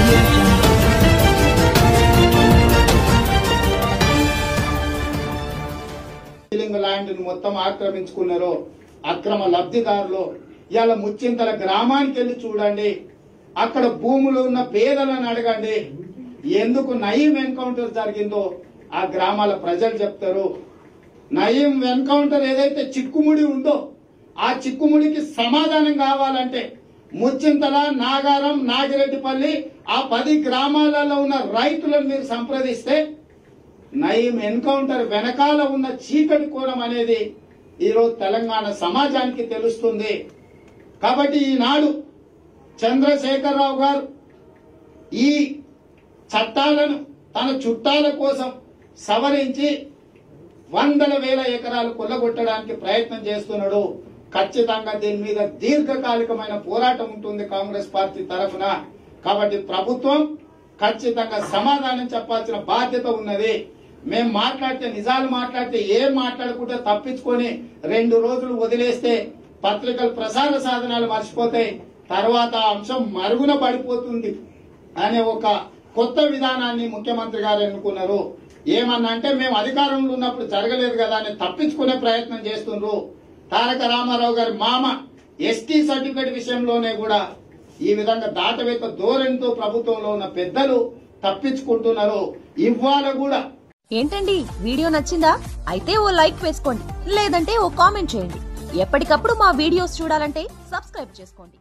audio మొత్తం ఆక్రమించుకున్నారో అక్రమ లబ్ధిదారులు ఇవాళ ముచ్చింతల గ్రామానికి వెళ్ళి చూడండి. అక్కడ భూములు ఉన్న పేదలను అడగండి. ఎందుకు నయీం ఎన్కౌంటర్ జరిగిందో ఆ గ్రామాల ప్రజలు చెప్తారు. నయీం ఎన్కౌంటర్ ఏదైతే చిక్కుముడి ఉందో ఆ చిక్కుముడికి సమాధానం కావాలంటే ముచ్చింతల నాగారం నాగిరెడ్డిపల్లి ఆ పది గ్రామాలలో ఉన్న రైతులను మీరు సంప్రదిస్తే నయీం ఎన్కౌంటర్ వెనకాల ఉన్న చీకటి కోణం అనేది ఈరోజు తెలంగాణ సమాజానికి తెలుస్తుంది. కాబట్టి ఈనాడు చంద్రశేఖరరావు గారు ఈ చట్టాలను తన చుట్టాల కోసం సవరించి వందల వేల ఎకరాలు కొల్లగొట్టడానికి ప్రయత్నం చేస్తున్నాడు. ఖచ్చితంగా దీని మీద దీర్ఘకాలికమైన పోరాటం ఉంటుంది కాంగ్రెస్ పార్టీ తరఫున. కాబట్టి ప్రభుత్వం ఖచ్చితంగా సమాధానం చెప్పాల్సిన బాధ్యత ఉన్నది. మేము మాట్లాడితే నిజాలు మాట్లాడితే ఏం మాట్లాడకుండా తప్పించుకొని రెండు రోజులు వదిలేస్తే పత్రికలు ప్రసార సాధనాలు మర్చిపోతాయి తర్వాత అంశం మరుగున పడిపోతుంది అనే ఒక కొత్త విధానాన్ని ముఖ్యమంత్రి గారు ఎన్నుకున్నారు. ఏమన్నా అంటే మేము అధికారంలో ఉన్నప్పుడు జరగలేదు కదా అని తప్పించుకునే ప్రయత్నం చేస్తున్నారు తారక రామారావు గారి మామ ఎస్టీ సర్టిఫికేట్ విషయంలోనే కూడా ఈ విధంగా దాటవేత ధోరణితో ప్రభుత్వంలో ఉన్న పెద్దలు తప్పించుకుంటున్నారు. ఇవాళ కూడా ఏంటండి? వీడియో నచ్చిందా? అయితే ఓ లైక్ వేసుకోండి. లేదంటే ఓ కామెంట్ చేయండి. ఎప్పటికప్పుడు మా వీడియోస్ చూడాలంటే సబ్స్క్రైబ్ చేసుకోండి.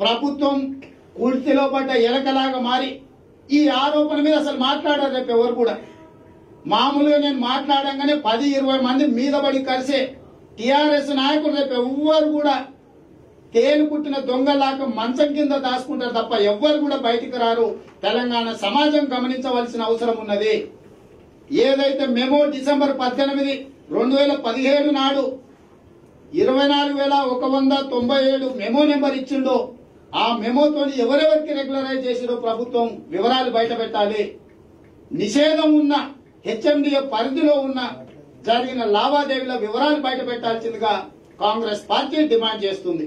ప్రభుత్వం కుర్తిలో పడ్డ ఎలకలాగా మారి ఈ ఆరోపణ మీద అసలు మాట్లాడారు రేపు ఎవరు కూడా. మామూలుగా నేను మాట్లాడంగానే పది ఇరవై మంది మీద పడి కలిసే టిఆర్ఎస్ నాయకులు రేపు ఎవ్వరు కూడా తేలు పుట్టిన దొంగలాగా మంచం కింద దాచుకుంటారు తప్ప ఎవ్వరు కూడా బయటికి రారు. తెలంగాణ సమాజం గమనించవలసిన అవసరం ఉన్నది. ఏదైతే మెమో డిసెంబర్ పద్దెనిమిది రెండు వేల పదిహేడు నాడు ఇరవై నాలుగు వేల ఒక వంద తొంభై ఏడు మెమో నెంబర్ ఇచ్చిండో ఆ మెమోతో ఎవరెవరికి రెగ్యులరైజ్ చేసిరో ప్రభుత్వం వివరాలు బయట పెట్టాలి. నిషేధం ఉన్న హెచ్ఎండిఏ పరిధిలో ఉన్న జరిగిన లావాదేవీల వివరాలు బయట పెట్టాల్సిందిగా కాంగ్రెస్ పార్టీ డిమాండ్ చేస్తుంది.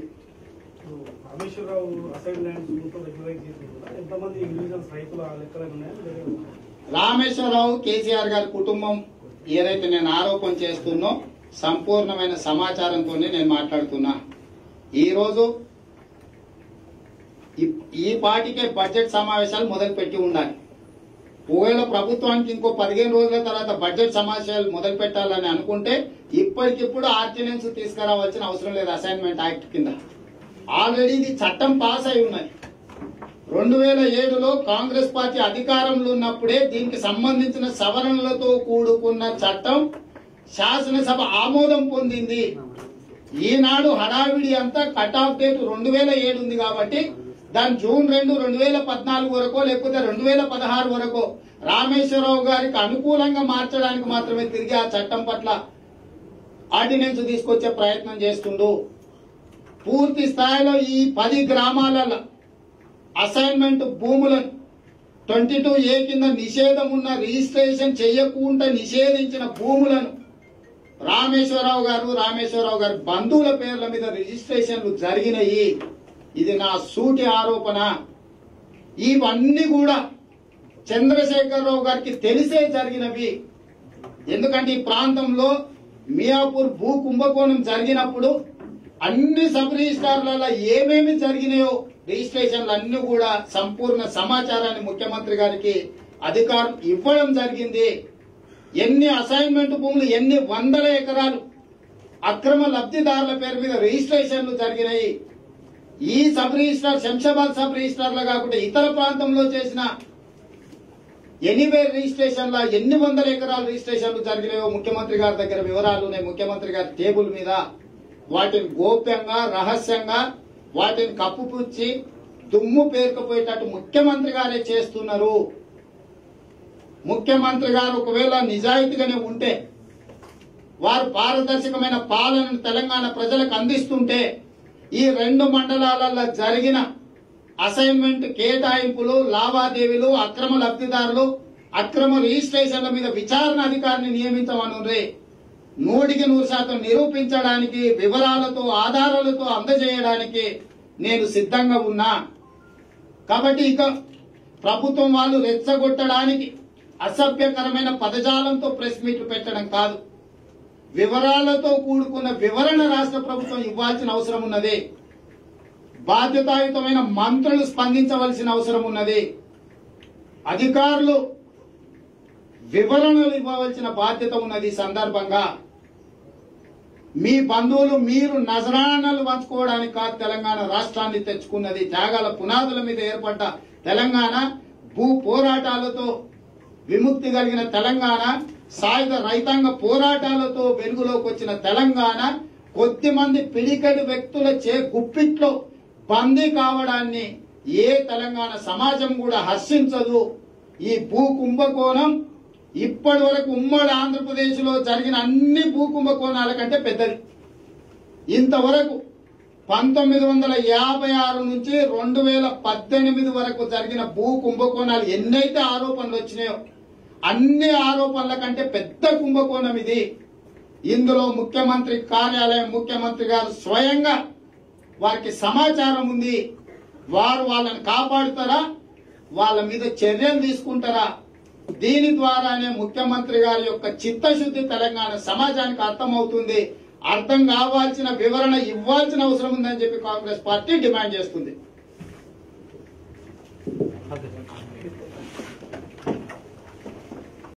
రామేశ్వరరావు కేసీఆర్ గారి కుటుంబం ఏదైతే నేను ఆరోపణ చేస్తున్నో సంపూర్ణమైన సమాచారంతోనే నేను మాట్లాడుతున్నా. ఈ రోజు ఈ- ఈ పాటికే బడ్జెట్ సమావేశాలు మొదలు పెట్టి ఉండాలి. ఒకవేళ ప్రభుత్వానికి ఇంకో పదిహేను రోజుల తర్వాత బడ్జెట్ సమావేశాలు మొదలు పెట్టాలని అనుకుంటే ఇప్పటికిప్పుడు ఆర్డినెన్స్ తీసుకురావాల్సిన అవసరం లేదు అసైన్మెంట్ యాక్ట్ కింద. ఆల్రెడీ ఇది చట్టం పాస్ అయి ఉన్నది. రెండు వేల ఏడులో కాంగ్రెస్ పార్టీ అధికారంలో ఉన్నప్పుడే దీనికి సంబంధించిన సవరణలతో కూడుకున్న చట్టం శాసనసభ ఆమోదం పొందింది. ఈనాడు హడావిడి అంతా కట్ ఆఫ్ డేట్ రెండు వేల ఏడు ఉంది కాబట్టి దాని జూన్ రెండు రెండు వేల పద్నాలుగు వరకు లేకపోతే రెండు వేల పదహారు వరకు రామేశ్వరరావు గారికి అనుకూలంగా మార్చడానికి మాత్రమే తిరిగి ఆ చట్టం పట్ల ఆర్డినెన్స్ తీసుకొచ్చే ప్రయత్నం చేస్తుండు. పూర్తి స్థాయిలో ఈ పది గ్రామాలలో అసైన్మెంట్ భూములను ట్వంటీ టూ ఏ కింద నిషేధం ఉన్న రిజిస్ట్రేషన్ చేయకుండా నిషేధించిన భూములను రామేశ్వరరావు గారు రామేశ్వరరావు గారి బంధువుల పేర్ల మీద రిజిస్ట్రేషన్లు జరిగినాయి. ఇది నా సూటి ఆరోపణ. ఇవన్నీ కూడా చంద్రశేఖరరావు గారికి తెలిసే జరిగినవి. ఎందుకంటే ఈ ప్రాంతంలో మియాపూర్ భూ కుంభకోణం జరిగినప్పుడు అన్ని సబ్ రిజిస్టార్లలో ఏమేమి జరిగినాయో రిజిస్ట్రేషన్లు అన్ని కూడా సంపూర్ణ సమాచారాన్ని ముఖ్యమంత్రి గారికి అధికారం ఇవ్వడం జరిగింది. ఎన్ని అసైన్మెంట్ భూములు ఎన్ని వందల ఎకరాలు అక్రమ లబ్ధిదారుల పేరు మీద రిజిస్ట్రేషన్లు జరిగినాయి. ఈ సబ్ రిజిస్టర్ శంషాబాద్ సబ్ రిజిస్టార్లో కాకుండా ఇతర ప్రాంతంలో చేసిన ఎనీవేర్ రిజిస్ట్రేషన్ లా ఎన్ని వందల ఎకరాల రిజిస్ట్రేషన్లు జరిగినాయో ముఖ్యమంత్రి గారి దగ్గర వివరాలు ఉన్నాయి. ముఖ్యమంత్రి గారి టేబుల్ మీద వాటిని గోప్యంగా రహస్యంగా వాటిని కప్పుపుచ్చి దుమ్ము పేరుకుపోయేటట్టు ముఖ్యమంత్రి గారే చేస్తున్నారు. ముఖ్యమంత్రి గారు ఒకవేళ నిజాయితీగానే ఉంటే వారు పారదర్శకమైన పాలనను తెలంగాణ ప్రజలకు అందిస్తుంటే ఈ రెండు మండలాలలో జరిగిన అసైన్మెంట్ కేటాయింపులు లావాదేవీలు అక్రమ లబ్ధిదారులు అక్రమ రిజిస్ట్రేషన్ల మీద విచారణ అధికారిని నియమించమనుండ్రి నూటికి నూరు శాతం నిరూపించడానికి వివరాలతో ఆధారాలతో అందజేయడానికి నేను సిద్ధంగా ఉన్నా. కాబట్టి ఇక ప్రభుత్వం వాళ్ళు రెచ్చగొట్టడానికి అసభ్యకరమైన పదజాలంతో ప్రెస్ మీట్లు పెట్టడం కాదు. వివరాలతో కూడుకున్న వివరణ రాష్ట్ర ప్రభుత్వం ఇవ్వాల్సిన అవసరం ఉన్నది. బాధ్యతాయుతమైన మంత్రులు స్పందించవలసిన అవసరం ఉన్నది. అధికారులు వివరణలు ఇవ్వవలసిన బాధ్యత ఉన్నది సందర్భంగా. మీ బంధువులు మీరు నజరాణలు పంచుకోవడానికి కాదు తెలంగాణ రాష్ట్రాన్ని తెచ్చుకున్నది. త్యాగాల పునాదుల మీద ఏర్పడ్డ తెలంగాణ భూ పోరాటాలతో విముక్తి కలిగిన తెలంగాణ సాయుధ రైతాంగ పోరాటాలతో వెలుగులోకి వచ్చిన తెలంగాణ కొద్ది మంది పిడికడు వ్యక్తుల చే గుప్పిట్లో బందీ కావడాన్ని ఏ తెలంగాణ సమాజం కూడా హర్షించదు. ఈ భూ కుంభకోణం ఇప్పటి వరకు ఉమ్మడి ఆంధ్రప్రదేశ్లో జరిగిన అన్ని భూ కుంభకోణాల కంటే పెద్దది. ఇంతవరకు పంతొమ్మిది వందల యాభై ఆరు నుంచి రెండు వేల పద్దెనిమిది వరకు జరిగిన భూ కుంభకోణాలు ఎన్నైతే ఆరోపణలు వచ్చినాయో అన్ని ఆరోపణల కంటే పెద్ద కుంభకోణం ఇది. ఇందులో ముఖ్యమంత్రి కార్యాలయం ముఖ్యమంత్రి గారు స్వయంగా వారికి సమాచారం ఉంది. వారు వాళ్ళని కాపాడుతారా? వాళ్ళ మీద చర్యలు తీసుకుంటారా? దీని ద్వారానే ముఖ్యమంత్రి గారి యొక్క చిత్తశుద్ధి తెలంగాణ సమాజానికి అర్థమవుతుంది. అర్థం కావాల్సిన వివరణ ఇవ్వాల్సిన అవసరం ఉందని చెప్పి కాంగ్రెస్ పార్టీ డిమాండ్ చేస్తుంది.